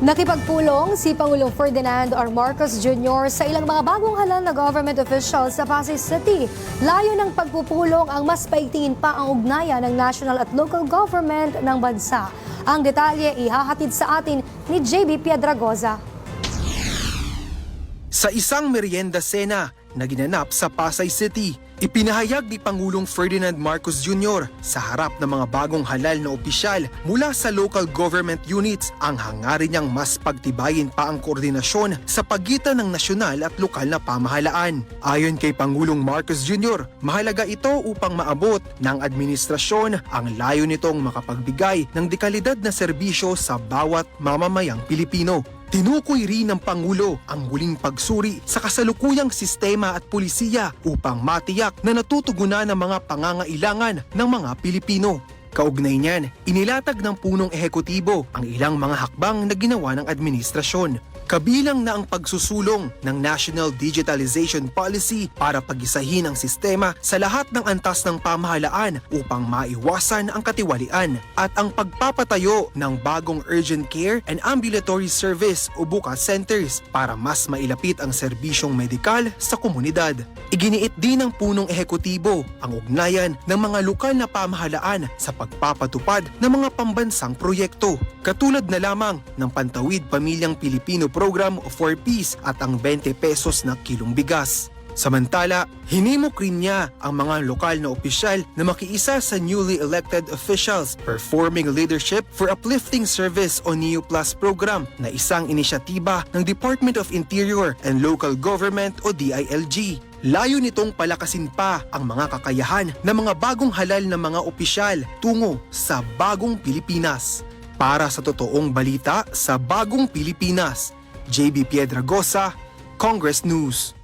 Nakipagpulong si Pangulong Ferdinand R. Marcos Jr. sa ilang mga bagong halal na government officials sa Pasay City. Layo ng pagpupulong ang mas paigtingin pa ang ugnayan ng national at local government ng bansa. Ang detalye ihahatid sa atin ni JB Piedragoza. Sa isang merienda sena na ginanap sa Pasay City, ipinahayag ni Pangulong Ferdinand Marcos Jr. sa harap ng mga bagong halal na opisyal mula sa local government units ang hangarin niyang mas pagtibayin pa ang koordinasyon sa pagitan ng nasyonal at lokal na pamahalaan. Ayon kay Pangulong Marcos Jr., mahalaga ito upang maabot ng administrasyon ang layo nitong makapagbigay ng dekalidad na serbisyo sa bawat mamamayang Pilipino. Tinukoy rin ng Pangulo ang muling pagsuri sa kasalukuyang sistema at pulisiya upang matiyak na natutugunan ang mga pangangailangan ng mga Pilipino. Kaugnay niyan, inilatag ng punong ehekutibo ang ilang mga hakbang na ginawa ng administrasyon. Kabilang na ang pagsusulong ng National Digitalization Policy para pagisahin ang sistema sa lahat ng antas ng pamahalaan upang maiwasan ang katiwalian at ang pagpapatayo ng bagong urgent care and ambulatory service o buka centers para mas mailapit ang serbisyong medikal sa komunidad. Iginiit din ng punong ehekutibo ang ugnayan ng mga lokal na pamahalaan sa pagpapatupad ng mga pambansang proyekto. Katulad na lamang ng Pantawid Pamilyang Pilipino Program o 4Ps at ang 20 pesos na kilong bigas. Samantala, hinimok rin niya ang mga lokal na opisyal na makiisa sa newly elected officials performing leadership for uplifting service o NEO Plus program na isang inisyatiba ng Department of Interior and Local Government o DILG. Layo nitong palakasin pa ang mga kakayahan ng mga bagong halal na mga opisyal tungo sa bagong Pilipinas. Para sa totoong balita sa bagong Pilipinas, JB Piedragosa, Congress News.